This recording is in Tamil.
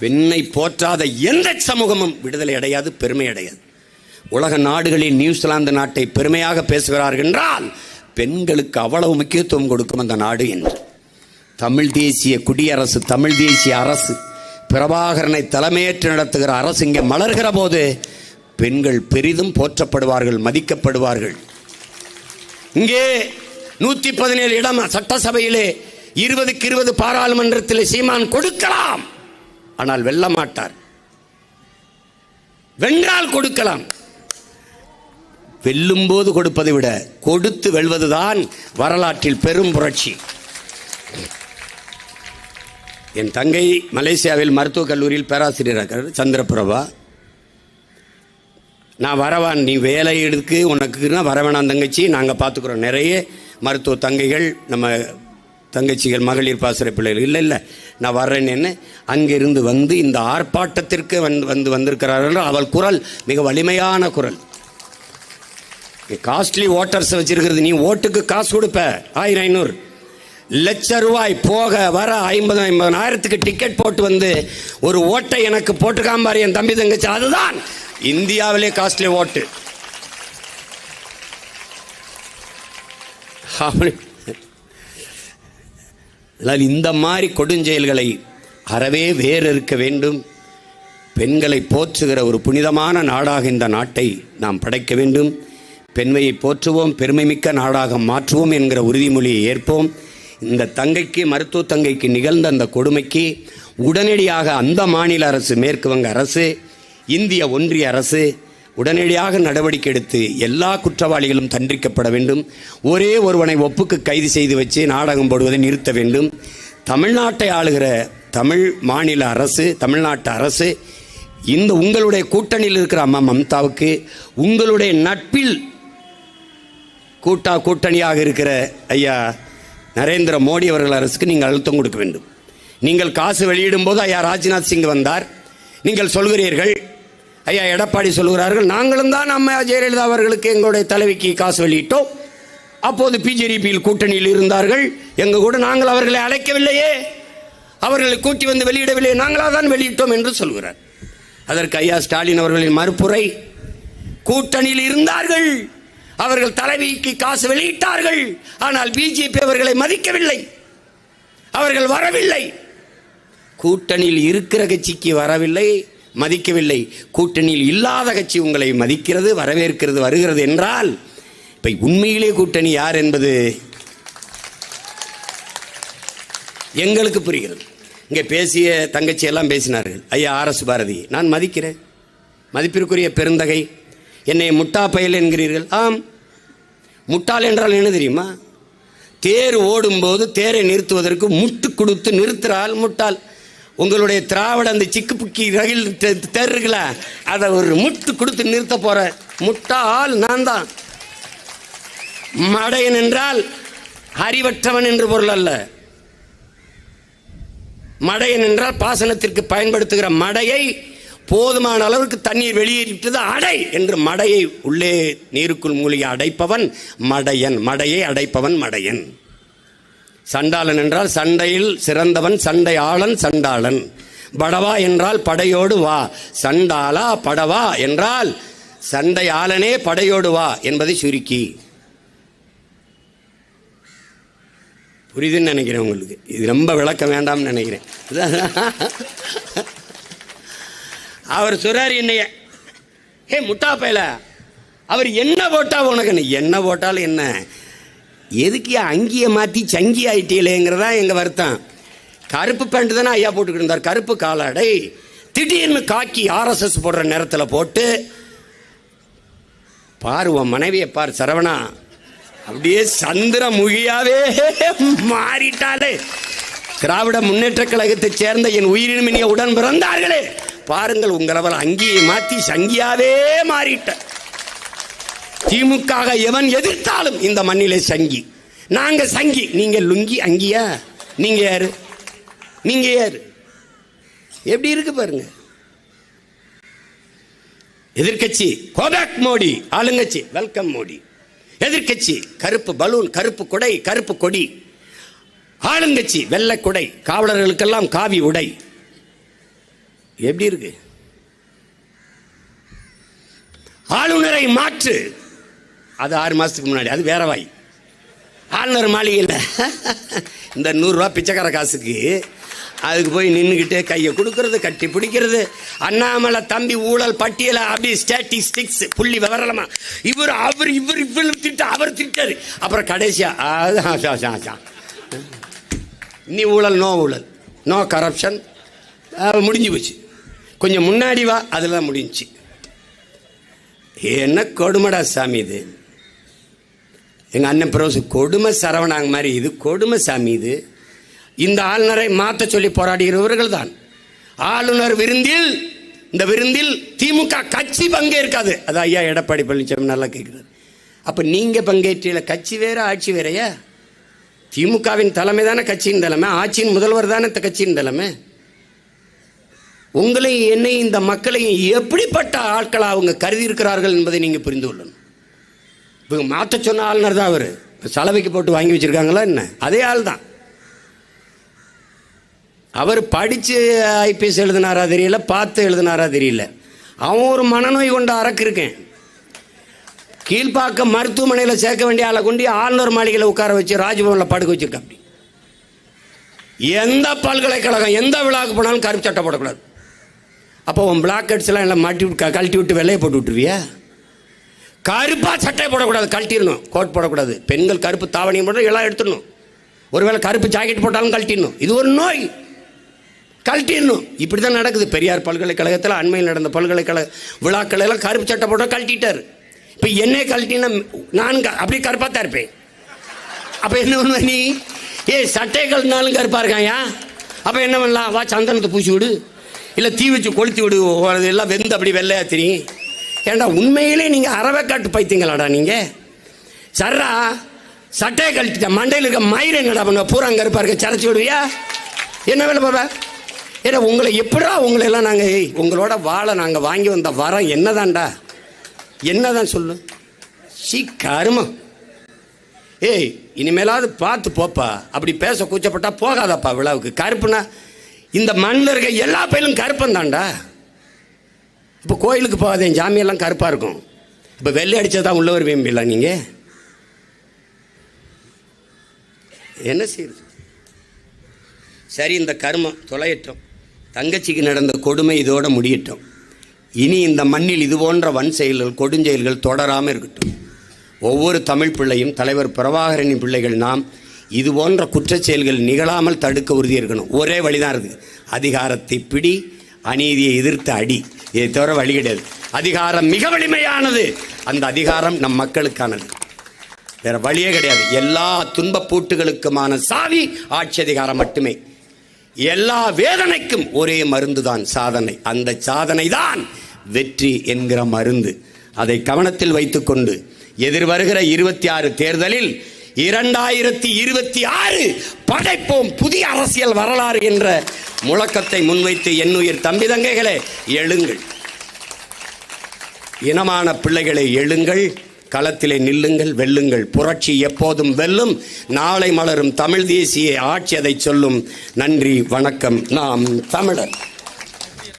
பெண்ணை போற்றாத எந்த சமூகமும் விடுதலை அடையாது பெருமை அடையாது. உலக நாடுகளில் நியூசிலாந்து நாட்டை பெருமையாக பேசுகிறார்கள் என்றால் பெண்களுக்கு அவ்வளவு முக்கியத்துவம் கொடுக்கும் அந்த நாடு என்று. தமிழ் தேசிய குடியரசு தமிழ் தேசிய அரசு பிரபாகரனை தலைமையேற்று நடத்துகிற அரசு இங்கே மலர்கிற போது பெண்கள் பெரிதும் போற்றப்படுவார்கள் மதிக்கப்படுவார்கள். இங்கே நூற்றி பதினேழு இடம் சட்டசபையிலே இருபதுக்கு இருபது பாராளுமன்றத்தில் சீமான் கொடுக்கலாம். ஆனால் வெல்ல மாட்டார். வென்றால் கொடுக்கலாம். வெல்லும் போது கொடுப்பதை விட கொடுத்து வெல்வதுதான் வரலாற்றில் பெரும் புரட்சி. என் தங்கை மலேசியாவில் மருத்துவக் கல்லூரியில் பேராசிரியராக சந்திரபிரபா. நான் வரவான் நீ வேலை எடுக்கு உனக்குன்னா வரவேணாம் தங்கச்சி நாங்கள் பார்த்துக்குறோம். நிறைய மருத்துவ தங்கைகள் நம்ம தங்கச்சிகள் மகளிர் பாசுர பிள்ளைகள். இல்லை இல்லை நான் வர்றேன்னு அங்கிருந்து வந்து இந்த ஆர்ப்பாட்டத்திற்கு வந்து வந்து வந்திருக்கிறார்கள் அவள் குரல் மிக வலிமையான குரல். காஸ்ட்லி ஓட்டர்ஸ் வச்சிருக்கிறது. நீ ஓட்டுக்கு காசு கொடுப்ப. ஆயிரம் ஐநூறு. லட்ச ரூபாய் போக வர ஐம்பது ஐம்பதாயிரத்துக்கு டிக்கெட் போட்டு வந்து ஒரு ஓட்டை எனக்கு போட்டுக்காம்பாரு என் தம்பி தங்கச்சி. அதுதான் இந்தியாவிலே காஸ்ட்லி ஓட்டு அப்படி அதனால் இந்த மாதிரி கொடுஞ்செயல்களை அறவே வேறு இருக்க வேண்டும். பெண்களை போற்றுகிற ஒரு புனிதமான நாடாக இந்த நாட்டை நாம் படைக்க வேண்டும். பெண்மையை போற்றுவோம் பெருமைமிக்க நாடாக மாற்றுவோம் என்கிற உறுதிமொழியை ஏற்போம். இந்த தங்கைக்கு மருத்துவ தங்கைக்கு நிகழ்ந்த அந்த கொடுமைக்கு உடனடியாக அந்த மாநில அரசு மேற்கு வங்க அரசு இந்திய ஒன்றிய அரசு உடனடியாக நடவடிக்கை எடுத்து எல்லா குற்றவாளிகளும் தண்டிக்கப்பட வேண்டும். ஒரே ஒருவனை ஒப்புக்கு கைது செய்து வச்சு நாடகம் போடுவதை நிறுத்த வேண்டும். தமிழ்நாட்டை ஆளுகிற தமிழ் மாநில அரசு தமிழ்நாட்டு அரசு இந்த உங்களுடைய கூட்டணியில் இருக்கிற அம்மா மம்தாவுக்கு உங்களுடைய நட்பில் கூட்டா கூட்டணியாக இருக்கிற ஐயா நரேந்திர மோடி அவர்கள் அரசுக்கு நீங்கள் அழுத்தம் கொடுக்க வேண்டும். நீங்கள் காசு வெளியிடும் போது ஐயா ராஜ்நாத் சிங் வந்தார். நீங்கள் சொல்கிறீர்கள் ஐயா எடப்பாடி சொல்கிறார்கள் நாங்களும் தான் நம்ம ஜெயலலிதா அவர்களுக்கு எங்களுடைய தலைவிக்கு காசு வெளியிட்டோம். அப்போது பிஜேபியில் கூட்டணியில் இருந்தார்கள். எங்க கூட நாங்கள் அவர்களை அழைக்கவில்லையே. அவர்களை கூட்டி வந்து வெளியிடவில்லை நாங்களாக தான் வெளியிட்டோம் என்று சொல்கிறார். அதற்கு ஐயா ஸ்டாலின் அவர்களின் மறுப்புரை கூட்டணியில் இருந்தார்கள். அவர்கள் தலைவிக்கு காசு வெளியிட்டார்கள். ஆனால் பிஜேபி அவர்களை மதிக்கவில்லை. அவர்கள் வரவில்லை. கூட்டணியில் இருக்கிற கட்சிக்கு வரவில்லை. மதிக்கவில்லை. கூட்டணியில் இல்லாத கட்சி உங்களை மதிக்கிறது வரவேற்கிறது வருகிறது என்றால் இப்போ உண்மையிலே கூட்டணி யார் என்பது எங்களுக்கு புரிகிறது. இங்கே பேசிய தங்கச்சி எல்லாம் பேசினார்கள். ஐயா ஆர் எஸ் பாரதி நான் மதிக்கிறேன். மதிப்பிற்குரிய பெருந்தகை என்னை முட்டா பயல் என்கிறீர்கள். ஆம். முட்டாள் என்றால் என்ன தெரியுமா? தேர் ஓடும்போது தேரை நிறுத்துவதற்கு முட்டு கொடுத்து நிறுத்துறால் முட்டாள். உங்களுடைய திராவிட அந்த சிக்கு புக்கி ரயில் தே- அதை ஒரு முட்டு கொடுத்து நிறுத்த போற முட்டால் நான் தான். மடையன் என்றால் அறிவற்றவன் என்று பொருள் அல்ல. மடையன் என்றால் பாசனத்திற்கு பயன்படுத்துகிற மடையை போதுமான அளவுக்கு தண்ணீர் வெளியேறிட்டது அடை என்று மடையை உள்ளே நீருக்குள் மூழ்கி அடைப்பவன் மடையன் மடையை அடைப்பவன் மடையன். சண்டாளன் என்றால் சண்டையில் சிறந்தவன் சண்டை ஆளன் சண்டாளன். படவா என்றால் படையோடு வா. சண்டாளா படவா என்றால் சண்டை ஆளனே படையோடு வா என்பதை சுருக்கி. புரியுதுன்னு நினைக்கிறேன் உங்களுக்கு. இது ரொம்ப விளக்கம் வேண்டாம்னு நினைக்கிறேன். அவர் சொல்றாரு என்னைய ஏ முட்டா பயல அவர் என்ன போட்டா உனக்கு என்ன போட்டாலும் என்ன? எதுக்கு அங்கேயே மாற்றி சங்கி ஆயிட்டீங்களேங்கிறதா எங்கள் வருத்தம்? கருப்பு பேண்ட் தானே ஐயா போட்டுக்கிட்டு இருந்தார். கருப்பு காலாடை. திடீர்னு காக்கி ஆர்எஸ்எஸ் போடுற நேரத்தில் போட்டு பார் உன் மனைவியை பார் சரவணா. அப்படியே சந்திர முகியாவே மாறிட்டாலே திராவிட முன்னேற்ற கழகத்தைச் சேர்ந்த என் உயிரினுமினிய உடன் பிறந்தார்களே. பாருங்கள் உங்களவள் அங்கேயே மாற்றி சங்கியாவே மாறிட்ட. திமுக எவன் எதிர்த்தாலும் இந்த மண்ணிலே சங்கி. நாங்க சங்கி. நீங்க லுங்கி அங்கியா? நீங்க யாரு? நீங்க யாரு? எப்படி இருக்கு பாருங்க. எதிர்க்கட்சி கோபேக் மோடி ஆளுங்கட்சி வெல்கம் மோடி. எதிர்க்கட்சி கருப்பு பலூன் கருப்பு குடை கருப்பு கொடி. ஆளுங்கட்சி வெள்ளை குடை. காவலர்களுக்கெல்லாம் காவி உடை. எப்படி இருக்கு? ஆளுநரை மாற்று. அது ஆறு மாதத்துக்கு முன்னாடி. அது வேற வாய். ஆளுநர் மாளிகையில் இந்த நூறுரூவா பிச்சைக்கார காசுக்கு அதுக்கு போய் நின்றுக்கிட்டு கையை கொடுக்கறது கட்டி பிடிக்கிறது. அண்ணாமலை தம்பி ஊழல் பட்டியல அப்படி ஸ்டாட்டிஸ்டிக்ஸ் புள்ளி விவரலமா இவர் அவர் இவர் இவர் திட்ட அவர் திட்டாரு. அப்புறம் கடைசியா அது நீ ஊழல் நோ ஊழல். நோ கரப்ஷன் முடிஞ்சு போச்சு. கொஞ்சம் முன்னாடி வா அதெல்லாம் முடிஞ்சுச்சு. என்ன கொடுமடா சாமி இது. எங்கள் அண்ணன் பிரோசு கொடுமை சரவணாங்க மாதிரி இது கொடுமை சாமி இது. இந்த ஆளுநரை மாற்ற சொல்லி போராடுகிறவர்கள் தான். ஆளுநர் விருந்தில் இந்த விருந்தில் திமுக கட்சி பங்கேற்காது அது ஐயா எடப்பாடி பழனிசாமி நல்லா கேட்குறாரு. அப்போ நீங்கள் பங்கேற்றீல கட்சி வேற ஆட்சி வேறையா? திமுகவின் தலைமை தானே கட்சியின் தலைமை ஆட்சியின் முதல்வர் தானே இந்த கட்சியின் தலைமை? உங்களையும் என்னையும் இந்த மக்களையும் எப்படிப்பட்ட ஆட்களாக அவங்க கருதி இருக்கிறார்கள் என்பதை நீங்கள் புரிந்து கொள்ளணும். இவங்க மாற்ற சொன்ன ஆளுநர் தான் அவர் சலவைக்கு போட்டு வாங்கி வச்சிருக்காங்களா என்ன? அதே ஆள் தான் அவர் படித்து ஐபிஎஸ் எழுதினாரா தெரியல பார்த்து எழுதினாரா தெரியல. அவன் ஒரு மனநோய் கொண்டு அறக்கு இருக்கேன். கீழ்ப்பாக்கம் மருத்துவமனையில் சேர்க்க வேண்டிய ஆளை கொண்டு ஆளுநர் மாளிகையில் உட்கார வச்சு ராஜ்பவனில் படுக்க வச்சுருக்கேன் அப்படி. எந்த பல்கலைக்கழகம் எந்த விழாவுக்கு போனாலும் கருப்பு சட்டை போடக்கூடாது. அப்போ உன் பிளாக் ஹெட்ஸ்லாம் எல்லாம் மாட்டி விட்டு க- கழட்டி விட்டு வெள்ளையை போட்டு விட்டுருவியா? கருப்பாக சட்டை போடக்கூடாது கழட்டிடணும். கோட் போடக்கூடாது. பெண்கள் கருப்பு தாவணியும் போட்டால் எல்லாம் எடுத்துடணும். ஒருவேளை கருப்பு ஜாக்கெட் போட்டாலும் கழட்டிடணும். இது ஒரு நோய். கழட்டிடணும். இப்படி தான் நடக்குது. பெரியார் பல்கலைக்கழகத்தில் அண்மையில் நடந்த பல்கலைக்கழக விழாக்கள் எல்லாம் கருப்பு சட்டை போட்டால் கழட்டிட்டார். இப்போ என்னை கழட்டினா நான் க- அப்படியே கருப்பாக தான் இருப்பேன். அப்போ என்ன பண்ணுவ நீ? ஏ சட்டை கழுந்தாலும் கருப்பாக இருக்காயா அப்போ என்ன பண்ணலாம்? வா சந்தனத்தை பூசி விடு. இல்லை தீ வச்சு கொளுத்தி விடு. அது எல்லாம் வெந்து அப்படி வெள்ளையா தெரியும். ஏண்டா உண்மையிலே நீங்கள் அறவைக்காட்டு பைத்தியங்களாடா நீங்கள் சர்ரா சட்டையை கழட்டிட்ட மண்டையில் இருக்க மயிர் என்னடா பண்ண பூரா அங்கே இருக்க சரைச்சி விடுவியா? என்ன வேலை பாபா ஏன்னா உங்களை எப்படா உங்களை எல்லாம் நாங்கள் ஏய் உங்களோட வாழை நாங்கள் வாங்கி வந்த வரம் என்னதான்டா? என்னதான் சொல்லு? சி கருமம் ஏய் இனிமேலாவது பார்த்து போப்பா. அப்படி பேச கூச்சப்பட்டா போகாதப்பா விழாவுக்கு. கருப்புனா இந்த மண்ணில் இருக்க எல்லா பயிலும் கருப்பந்தான்டா இப்போ கோயிலுக்கு போகாதே ஜாமியெல்லாம் கருப்பாக இருக்கும். இப்போ வெள்ளை அடித்தா தான் உள்ள வருவீங்களா நீங்கள் என்ன செய்யுது சரி இந்த கர்மம் தொலையட்டும். தங்கச்சிக்கு நடந்த கொடுமை இதோட முடியட்டும். இனி இந்த மண்ணில் இது போன்ற வன் செயல்கள் கொடுஞ்செயல்கள் தொடராமல் இருக்கட்டும். ஒவ்வொரு தமிழ் பிள்ளையும் தலைவர் பிரபாகரனின் பிள்ளைகள் நாம் இது போன்ற குற்றச்செயல்கள் நிகழாமல் தடுக்க உறுதி இருக்கணும். ஒரே வழிதான் இருக்குது அதிகாரத்தை பிடி அநீதியை எதிர்த்த அடி. இதை தவிர வழி கிடையாது. அதிகாரம் மிக வலிமையானது. அந்த அதிகாரம் நம் மக்களுக்கானது. வேற வழியே கிடையாது. எல்லா துன்பப்பூட்டுகளுக்குமான சாவி ஆட்சி அதிகாரம் மட்டுமே. எல்லா வேதனைக்கும் ஒரே மருந்து தான் சாதனை. அந்த சாதனை தான் வெற்றி என்கிற மருந்து. அதை கவனத்தில் வைத்துக்கொண்டு எதிர்வருகிற இருபத்தி ஆறு தேர்தலில் இரண்டாயிரத்தி இருபத்தி ஆறு படைப்போம் புதிய அரசியல் வரலாறு என்ற முழக்கத்தை முன்வைத்து என்னுயிர் தம்பி தங்கைகளே எழுங்கள். இனமான பிள்ளைகளை எழுங்கள் களத்திலே நில்லுங்கள் வெல்லுங்கள். புரட்சி எப்போதும் வெல்லும் நாளை மலரும் தமிழ் தேசிய ஆட்சி அதை சொல்லும். நன்றி வணக்கம். நாம் தமிழர்.